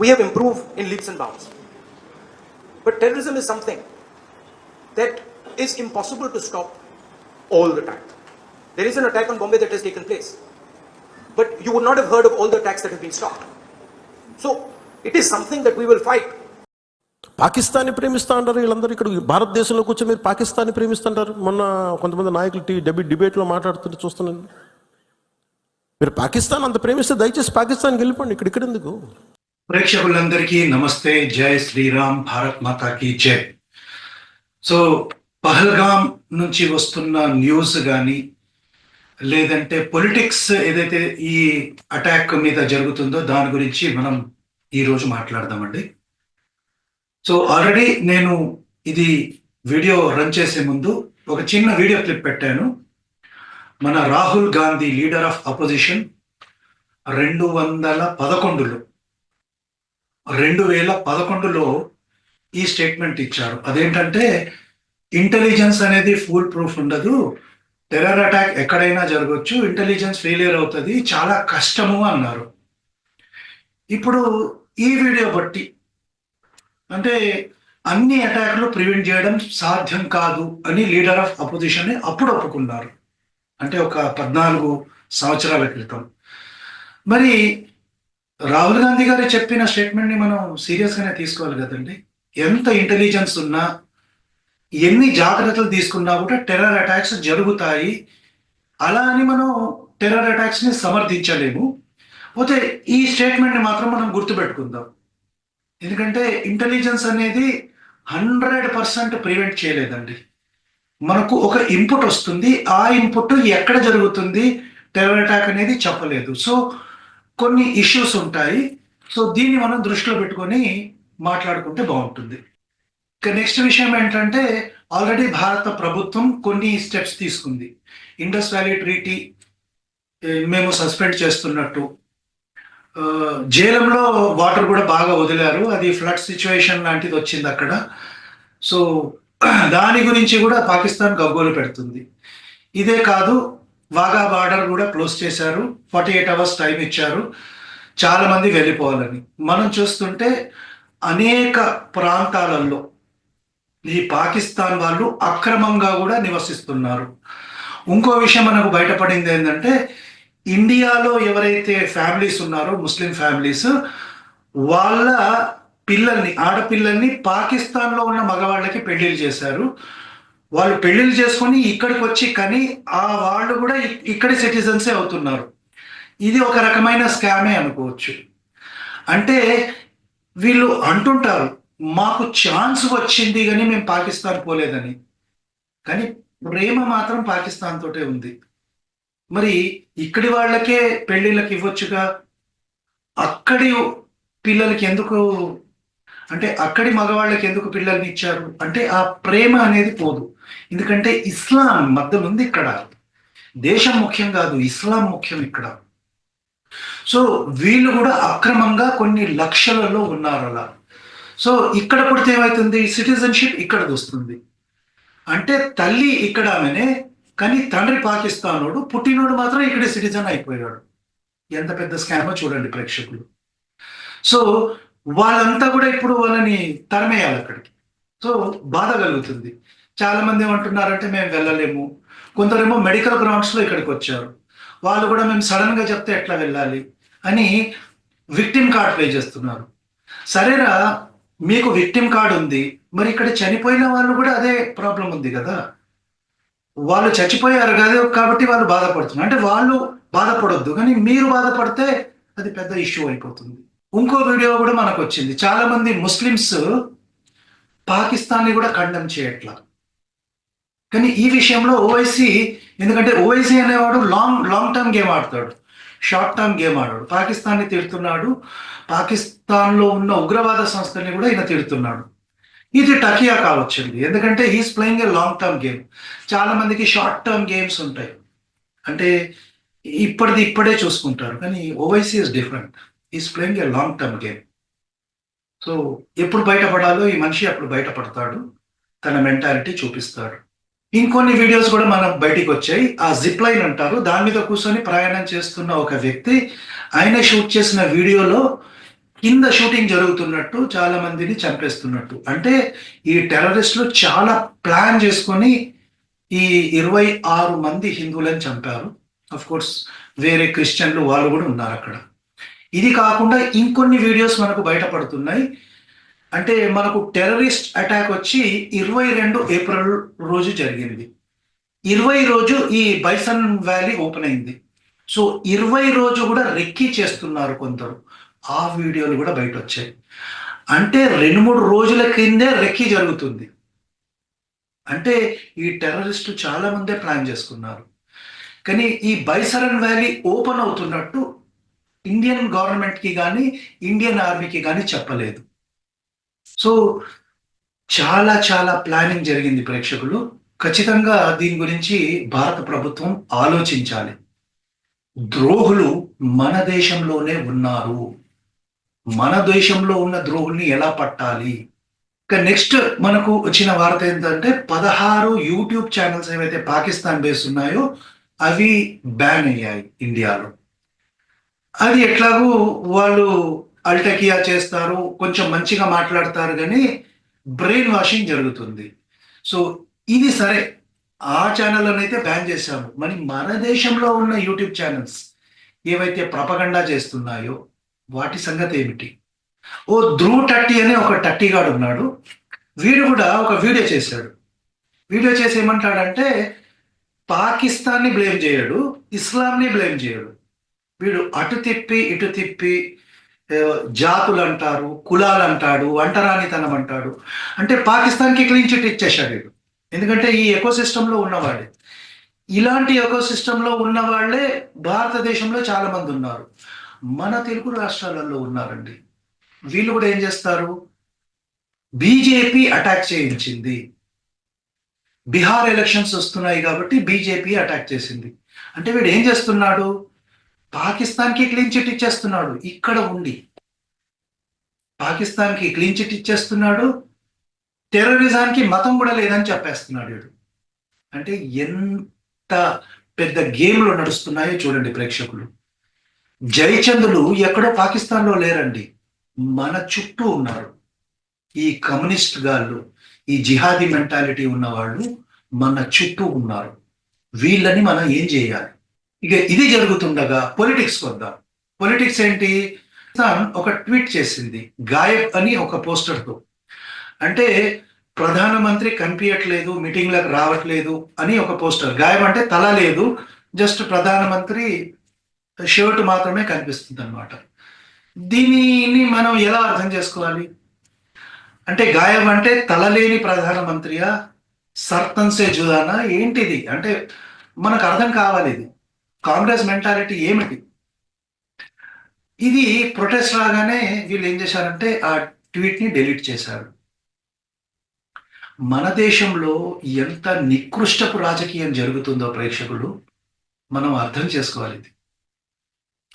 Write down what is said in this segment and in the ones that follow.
we have improved in leaps and bounds. But terrorism is something that is impossible to stop all the time. There is an attack on Bombay that has taken place. But you would not have heard of all the attacks that have been stopped. So it is something that we will fight. పాకిస్తాన్ని ప్రేమిస్తా అంటారు వీళ్ళందరూ ఇక్కడ భారతదేశంలోకి వచ్చి మీరు పాకిస్తాన్ని ప్రేమిస్తుంటారు మొన్న కొంతమంది నాయకులు టీ డెబి డిబేట్లో మాట్లాడుతుంటే చూస్తున్నాను మీరు పాకిస్తాన్ అంత ప్రేమిస్తే దయచేసి పాకిస్తాన్కి వెళ్ళిపోండి ఇక్కడ ఇక్కడ ఎందుకు ప్రేక్షకులందరికీ నమస్తే. జై శ్రీరామ్. భారత్ మాతాకి జై. సో పహల్గామ్ నుంచి వస్తున్న న్యూస్ కానీ లేదంటే పొలిటిక్స్ ఏదైతే ఈ అటాక్ మీద జరుగుతుందో దాని గురించి మనం ఈరోజు మాట్లాడదామండి. సో ఆల్రెడీ నేను ఇది వీడియో రన్ చేసే ముందు ఒక చిన్న వీడియో క్లిప్ పెట్టాను. మన Rahul Gandhi leader of opposition రెండు వందల పదకొండులో రెండు వేల పదకొండులో ఈ స్టేట్మెంట్ ఇచ్చారు. అదేంటంటే ఇంటెలిజెన్స్ అనేది ఫుల్ ప్రూఫ్ ఉండదు. టెర్రర్ అటాక్ ఎక్కడైనా జరగవచ్చు ఇంటెలిజెన్స్ ఫెయిలియర్ అవుతుంది. చాలా కష్టము అన్నారు. ఇప్పుడు ఈ వీడియో బట్టి అంటే అన్ని అటాక్లు ప్రివెంట్ చేయడం సాధ్యం కాదు అని లీడర్ ఆఫ్ అపోజిషన్ అప్పుడు ఒప్పుకున్నారు. అంటే ఒక పద్నాలుగు సంవత్సరాల క్రితం. మరి రాహుల్ గాంధీ గారు చెప్పిన స్టేట్మెంట్ని మనం సీరియస్గానే తీసుకోవాలి కదండి. ఎంత ఇంటెలిజెన్స్ ఉన్నా ఎన్ని జాగ్రత్తలు తీసుకున్నా కూడా టెర్రర్ అటాక్స్ జరుగుతాయి. అలా అని మనం టెర్రర్ అటాక్స్ని సమర్థించలేము. పోతే ఈ స్టేట్మెంట్ని మాత్రం మనం గుర్తుపెట్టుకుందాం. ఎందుకంటే ఇంటెలిజెన్స్ అనేది హండ్రెడ్ పర్సెంట్ ప్రివెంట్ చేయలేదండి. మనకు ఒక ఇన్పుట్ వస్తుంది. ఆ ఇన్పుట్ ఎక్కడ జరుగుతుంది? టెర్రర్ అటాక్ అనేది చెప్పలేదు. సో కొన్ని ఇష్యూస్ ఉంటాయి. సో దీన్ని మనం దృష్టిలో పెట్టుకొని మాట్లాడుకుంటే బాగుంటుంది. ఇక నెక్స్ట్ విషయం ఏంటంటే ఆల్రెడీ భారత ప్రభుత్వం కొన్ని స్టెప్స్ తీసుకుంది. ఇండస్ వ్యాలీ ట్రీటీ మేము సస్పెండ్ చేస్తున్నట్టు. జేలంలో వాటర్ కూడా బాగా వదిలారు. అది ఫ్లడ్ సిచ్యువేషన్ లాంటిది వచ్చింది అక్కడ. సో దాని గురించి కూడా పాకిస్తాన్ గగ్గోలు పెడుతుంది. ఇదే కాదు వాగా బార్డర్ కూడా క్లోజ్ చేశారు. ఫార్టీ ఎయిట్ అవర్స్ టైం ఇచ్చారు. చాలా మంది వెళ్ళిపోవాలని. మనం చూస్తుంటే అనేక ప్రాంతాలలో ఈ పాకిస్తాన్ వాళ్ళు అక్రమంగా కూడా నివసిస్తున్నారు. ఇంకో విషయం మనకు బయటపడింది ఏంటంటే ఇండియాలో ఎవరైతే ఫ్యామిలీస్ ఉన్నారో ముస్లిం ఫ్యామిలీస్ వాళ్ళ పిల్లల్ని ఆడపిల్లల్ని పాకిస్తాన్లో ఉన్న మగవాళ్ళకి పెళ్ళిళ్ళు చేశారు. వాళ్ళు పెళ్ళిళ్ళు చేసుకొని ఇక్కడికి వచ్చి కానీ ఆ వాళ్ళు కూడా ఇక్కడి సిటిజన్సే అవుతున్నారు. ఇది ఒక రకమైన స్కామే అనుకోవచ్చు. అంటే వీళ్ళు అంటుంటారు మాకు ఛాన్స్ వచ్చింది కానీ మేము పాకిస్తాన్ పోలేదని. కానీ ప్రేమ మాత్రం పాకిస్తాన్ తోటే ఉంది. మరి ఇక్కడి వాళ్ళకే పెళ్ళిళ్ళకి ఇవ్వచ్చుగా? అక్కడి పిల్లలకి ఎందుకు అంటే అక్కడి మగవాళ్ళకి ఎందుకు పిల్లల్ని ఇచ్చారు? అంటే ఆ ప్రేమ అనేది పోదు. ఎందుకంటే ఇస్లాం మధ్య ఉంది ఇక్కడ. దేశం ముఖ్యం కాదు ఇస్లాం ముఖ్యం ఇక్కడ. సో వీళ్ళు కూడా అక్రమంగా కొన్ని లక్షలలో ఉన్నారు అలా. సో ఇక్కడ పుడితే ఏమవుతుంది సిటిజన్షిప్ ఇక్కడ వస్తుంది. అంటే తల్లి ఇక్కడ ఆమెనే కానీ తండ్రి పాకిస్తానోడు పుట్టినోడు మాత్రం ఇక్కడ సిటిజన్ అయిపోయాడు. ఎంత పెద్ద స్కామో చూడండి ప్రేక్షకులు. సో వాళ్ళంతా కూడా ఇప్పుడు వాళ్ళని తరమేయాలి అక్కడికి. సో బాధ కలుగుతుంది. చాలా మంది ఏమంటున్నారంటే మేము వెళ్ళలేము. కొందరేమో మెడికల్ గ్రౌండ్స్లో ఇక్కడికి వచ్చారు. వాళ్ళు కూడా మేము సడన్గా చెప్తే ఎట్లా వెళ్ళాలి? అని విక్టిమ్ కార్డ్ పే చేస్తున్నారు. సరేరా మీకు విక్టిమ్ కార్డ్ ఉంది. మరి ఇక్కడ చనిపోయిన వాళ్ళు కూడా అదే ప్రాబ్లం ఉంది కదా. వాళ్ళు చచ్చిపోయారు కదా కాబట్టి వాళ్ళు బాధపడుతున్నారు. అంటే వాళ్ళు బాధపడొద్దు. కానీ మీరు బాధపడితే అది పెద్ద ఇష్యూ అయిపోతుంది. ఇంకో వీడియో కూడా మనకు వచ్చింది చాలా మంది ముస్లిమ్స్ పాకిస్తాన్ని కూడా ఖండం చేయట్లా. కానీ ఈ విషయంలో ఓవైసీ ఎందుకంటే ఓవైసీ అనేవాడు లాంగ్ లాంగ్ టర్మ్ గేమ్ ఆడతాడు. షార్ట్ టర్మ్ గేమ్ ఆడాడు. పాకిస్తాన్ని తిడుతున్నాడు. పాకిస్తాన్లో ఉన్న ఉగ్రవాద సంస్థల్ని కూడా ఈయన తిడుతున్నాడు. ఇది టకియా కావచ్చండి ఎందుకంటే he's playing a long term game చాలా మందికి షార్ట్ టర్మ్ గేమ్స్ ఉంటాయి. అంటే ఇప్పటిది ఇప్పుడే చూసుకుంటారు. కానీ Owaisi is different is playing a long term game. So ఎప్పుడు బయటపడాలో ఈ మనిషి అప్పుడు బయటపడతాడు. తన మెంటాలిటీ చూపిస్తాడు. ఇంకొన్ని వీడియోస్ కూడా మనం బయటికి వచ్చాయి ఆ జిప్ లైన్ అంటారు. దాని మీద కూర్చొని ప్రయాణం చేస్తున్న ఒక వ్యక్తి ఆయన షూట్ చేసిన వీడియోలో కింద షూటింగ్ జరుగుతున్నట్టు చాలా మందిని చంపేస్తున్నట్టు. అంటే ఈ టెర్రరిస్టులు చాలా ప్లాన్ చేసుకొని ఈ ఇరవై ఆరు మంది హిందువులను చంపారు. అఫ్ కోర్స్ వేరే క్రిస్టియన్లు వాళ్ళు కూడా ఉన్నారు అక్కడ. ఇది కాకుండా ఇంకొన్ని వీడియోస్ మనకు బయటపడుతున్నాయి. అంటే మనకు టెర్రరిస్ట్ అటాక్ వచ్చి ఇరవై రెండు ఏప్రిల్ రోజు జరిగింది. ఇరవై రోజు ఈ బైసన్ వ్యాలీ ఓపెన్ అయింది. సో ఇరవై రోజు కూడా రెక్కీ చేస్తున్నారు కొందరు. ఆ వీడియోలు కూడా బయట వచ్చాయి అంటే రెండు మూడు రోజుల కిందే రెక్కీ జరుగుతుంది. అంటే ఈ టెర్రరిస్టులు చాలా మందే ప్లాన్ చేసుకున్నారు. కానీ ఈ బైసరన్ వ్యాలీ ఓపెన్ అవుతున్నట్టు ఇండియన్ గవర్నమెంట్కి కానీ ఇండియన్ ఆర్మీకి కానీ చెప్పలేదు. సో చాలా చాలా ప్లానింగ్ జరిగింది ప్రేక్షకులు. ఖచ్చితంగా దీని గురించి భారత ప్రభుత్వం ఆలోచించాలి. ద్రోహులు మన దేశంలోనే ఉన్నారు. మన దేశంలో ఉన్న ద్రోహుల్ని ఎలా పట్టాలి? ఇక నెక్స్ట్ మనకు వచ్చిన వార్త ఏంటంటే పదహారు యూట్యూబ్ ఛానల్స్ ఏవైతే పాకిస్తాన్ బేస్ ఉన్నాయో అవి బ్యాన్ అయ్యాయి ఇండియాలో. అది ఎట్లాగూ వాళ్ళు అల్టకియా చేస్తారు కొంచెం మంచిగా మాట్లాడతారు కానీ బ్రెయిన్ వాషింగ్ జరుగుతుంది. సో ఇది సరే. ఆ ఛానళ్ళను అయితే బ్యాన్ చేశాము. మరి మన దేశంలో ఉన్న యూట్యూబ్ ఛానల్స్ ఏవైతే ప్రపగండా చేస్తున్నాయో వాటి సంగతి ఏమిటి? ఓ ధ్రువ్ టట్టి అనే ఒక టట్టిగాడు ఉన్నాడు. వీడు కూడా ఒక వీడియో చేశాడు. వీడియో చేసి ఏమంటాడంటే పాకిస్తాన్ని బ్లేమ్ చేయడు ఇస్లాంని బ్లేమ్ చేయడు. వీడు అటు తిప్పి ఇటు తిప్పి జాతులు అంటారు కులాలు అంటాడు అంటరానితనం అంటాడు. అంటే పాకిస్తాన్కి క్లీన్ చిట్ ఇచ్చేశాడు వీడు. ఎందుకంటే ఈ ఎకో సిస్టంలో ఉన్నవాడే. ఇలాంటి ఎకో సిస్టంలో ఉన్నవాళ్ళే భారతదేశంలో చాలామంది ఉన్నారు. మన తెలుగు రాష్ట్రాలలో ఉన్నారండి. వీళ్ళు కూడా ఏం చేస్తారు? బీజేపీ అటాక్ చేయించింది. బీహార్ ఎలక్షన్స్ వస్తున్నాయి కాబట్టి బీజేపీ అటాక్ చేసింది. అంటే వీడు ఏం చేస్తున్నాడు? పాకిస్తాన్కి క్లీన్ చిట్ ఇచ్చేస్తున్నాడు. ఇక్కడ ఉండి. పాకిస్తాన్కి క్లీన్ చిట్ ఇచ్చేస్తున్నాడు. టెర్రరిజానికి మతం కూడా లేదని చెప్పేస్తున్నాడు వీడు. అంటే ఎంత పెద్ద గేమ్లు నడుస్తున్నాయో చూడండి ప్రేక్షకులు. జయచంద్రులు ఎక్కడో పాకిస్తాన్లో లేరండి. మన చుట్టూ ఉన్నారు. ఈ కమ్యూనిస్ట్ గాళ్ళు ఈ జిహాదీ మెంటాలిటీ ఉన్నవాళ్ళు మన చుట్టూ ఉన్నారు. వీళ్ళని మనం ఏం చేయాలి? ఇక ఇది జరుగుతుండగా పొలిటిక్స్ వద్దాం. పొలిటిక్స్ ఏంటి? పాకిస్తాన్ ఒక ట్వీట్ చేసింది గాయబ్ అని ఒక పోస్టర్తో అంటే ప్రధానమంత్రి కనిపించట్లేదు మీటింగ్లకు రావట్లేదు అని ఒక పోస్టర్ గాయం అంటే తల లేదు జస్ట్ ప్రధానమంత్రి షర్ట్ మాత్రమే కనిపిస్తుంది అనమాట దీనిని మనం ఎలా అర్థం చేసుకోవాలి? అంటే గాయం అంటే తలలేని ప్రధానమంత్రియా? సర్తన్సే జుదానా? ఏంటిది? అంటే మనకు అర్థం కావాలి ఇది. కాంగ్రెస్ మెంటాలిటీ ఏమిటి? ఇది ప్రొటెస్ట్ రాగానే వీళ్ళు ఏం చేశారంటే ఆ ట్వీట్ని డిలీట్ చేశారు. మన దేశంలో ఎంత నికృష్టపు రాజకీయం జరుగుతుందో ప్రేక్షకులు మనం అర్థం చేసుకోవాలి ఇది.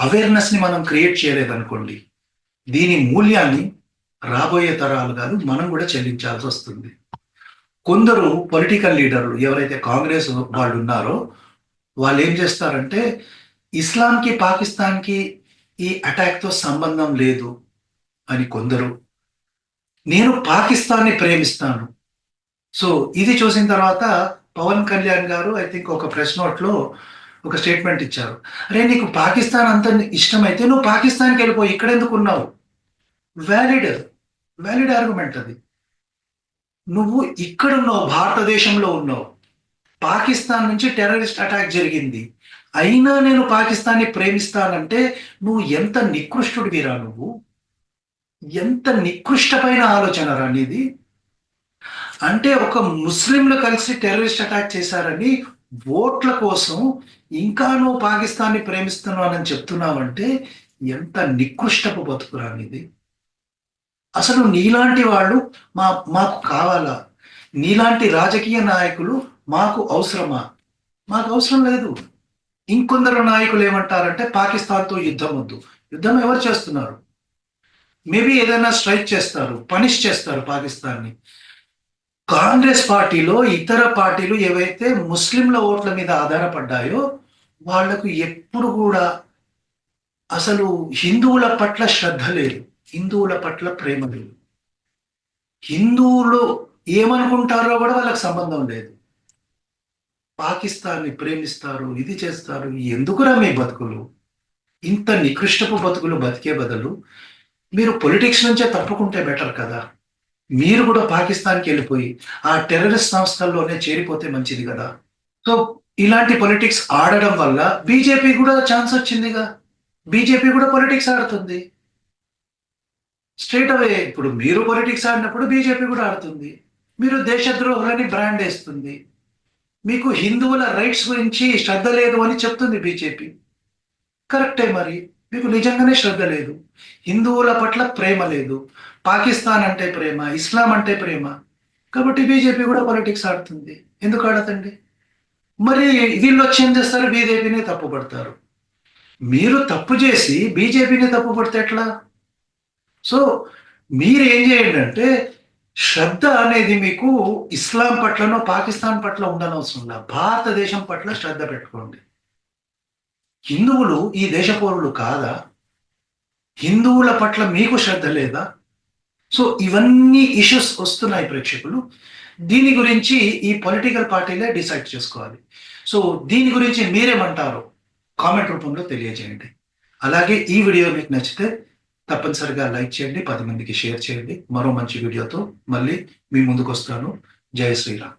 అవేర్నెస్ని మనం క్రియేట్ చేయలేదనుకోండి దీని మూల్యాన్ని రాబోయే తరాలు కాదు మనం కూడా చెల్లించాల్సి వస్తుంది. కొందరు పొలిటికల్ లీడర్లు ఎవరైతే కాంగ్రెస్ వాళ్ళు ఉన్నారో వాళ్ళు ఏం చేస్తారంటే ఇస్లాంకి పాకిస్తాన్కి ఈ అటాక్తో సంబంధం లేదు అని కొందరు. నేను పాకిస్తాన్ని ప్రేమిస్తాను. సో ఇది చూసిన తర్వాత పవన్ కళ్యాణ్ గారు ఐ థింక్ ఒక ప్రెస్ నోట్లో ఒక స్టేట్మెంట్ ఇచ్చారు. అరే నీకు పాకిస్తాన్ అంత ఇష్టమైతే నువ్వు పాకిస్తాన్కి వెళ్ళిపో ఇక్కడ ఎందుకు ఉన్నావు? వ్యాలిడ్ వ్యాలిడ్ ఆర్గ్యుమెంట్ అది. నువ్వు ఇక్కడ ఉన్నావు భారతదేశంలో ఉన్నావు. పాకిస్తాన్ నుంచి టెర్రరిస్ట్ అటాక్ జరిగింది. అయినా నేను పాకిస్తాన్ని ప్రేమిస్తానంటే నువ్వు ఎంత నికృష్టుడివిరా నువ్వు? ఎంత నికృష్టమైన ఆలోచన రా నీది? అంటే ఒక ముస్లింలు కలిసి టెర్రరిస్ట్ అటాక్ చేశారని ఓట్ల కోసం ఇంకా నువ్వు పాకిస్తాన్ని ప్రేమిస్తున్నానని చెప్తున్నావంటే ఎంత నికృష్టపు బతుకురా నీది? అసలు నీలాంటి వాళ్ళు మా మాకు కావాలా? నీలాంటి రాజకీయ నాయకులు మాకు అవసరమా? మాకు అవసరం లేదు. ఇంకొందరు నాయకులు ఏమంటారంటే పాకిస్తాన్తో యుద్ధం వద్దు. యుద్ధం ఎవరు చేస్తున్నారు? మేబీ ఏదైనా స్ట్రైక్ చేస్తారు పనిష్ చేస్తారు పాకిస్తాన్ని. కాంగ్రెస్ పార్టీలో ఇతర పార్టీలు ఏవైతే ముస్లింల ఓట్ల మీద ఆధారపడ్డాయో వాళ్ళకు ఎప్పుడు కూడా అసలు హిందువుల పట్ల శ్రద్ధ లేదు. హిందువుల పట్ల ప్రేమ లేదు. హిందువులు ఏమనుకుంటారో కూడా వాళ్ళకి సంబంధం లేదు. పాకిస్తాన్ని ప్రేమిస్తారు ఇది చేస్తారు ఎందుకురా మీ బతుకులు? ఇంత నికృష్టపు బతుకులు బతికే బదులు మీరు పొలిటిక్స్ నుంచే తప్పుకుంటే బెటర్ కదా. మీరు కూడా పాకిస్తాన్కి వెళ్ళిపోయి ఆ టెర్రరిస్ట్ సంస్థల్లోనే చేరిపోతే మంచిది కదా. సో ఇలాంటి పొలిటిక్స్ ఆడడం వల్ల బీజేపీ కూడా ఛాన్స్ వచ్చిందిగా. బీజేపీ కూడా పొలిటిక్స్ ఆడుతుంది. స్ట్రేట్ అవే ఇప్పుడు మీరు పొలిటిక్స్ ఆడినప్పుడు బీజేపీ కూడా ఆడుతుంది. మీరు దేశద్రోహులని బ్రాండ్ వేస్తుంది. మీకు హిందువుల రైట్స్ గురించి శ్రద్ధ లేదు అని చెప్తుంది బీజేపీ కరెక్టే మరి? మీకు నిజంగానే శ్రద్ధ లేదు. హిందువుల పట్ల ప్రేమ లేదు. పాకిస్తాన్ అంటే ప్రేమ ఇస్లాం అంటే ప్రేమ. కాబట్టి బీజేపీ కూడా పొలిటిక్స్ ఆడుతుంది. ఎందుకు ఆడతండి? మరి వీళ్ళు వచ్చి ఏం చేస్తారు? బీజేపీని తప్పుపడతారు మీరు తప్పు చేసి బీజేపీని తప్పుపడితే ఎట్లా? సో మీరు ఏం చేయండి అంటే శ్రద్ధ అనేది మీకు ఇస్లాం పట్లనో పాకిస్తాన్ పట్ల ఉండనవసరం లేదు. భారతదేశం పట్ల శ్రద్ధ పెట్టుకోండి. హిందువులు ఈ దేశ పౌరులు కాదా? హిందువుల పట్ల మీకు శ్రద్ధ లేదా? సో ఇవన్నీ ఇష్యూస్ వస్తున్నాయి ప్రేక్షకులు. దీని గురించి ఈ పొలిటికల్ పార్టీలే డిసైడ్ చేసుకోవాలి. సో దీని గురించి మీరేమంటారు? కామెంట్ రూపంలో తెలియజేయండి. అలాగే ఈ వీడియో మీకు నచ్చితే తప్పనిసరిగా లైక్ చేయండి పది మందికి షేర్ చేయండి. మరో మంచి వీడియోతో మళ్ళీ మీ ముందుకు వస్తాను జయ శ్రీరామ్.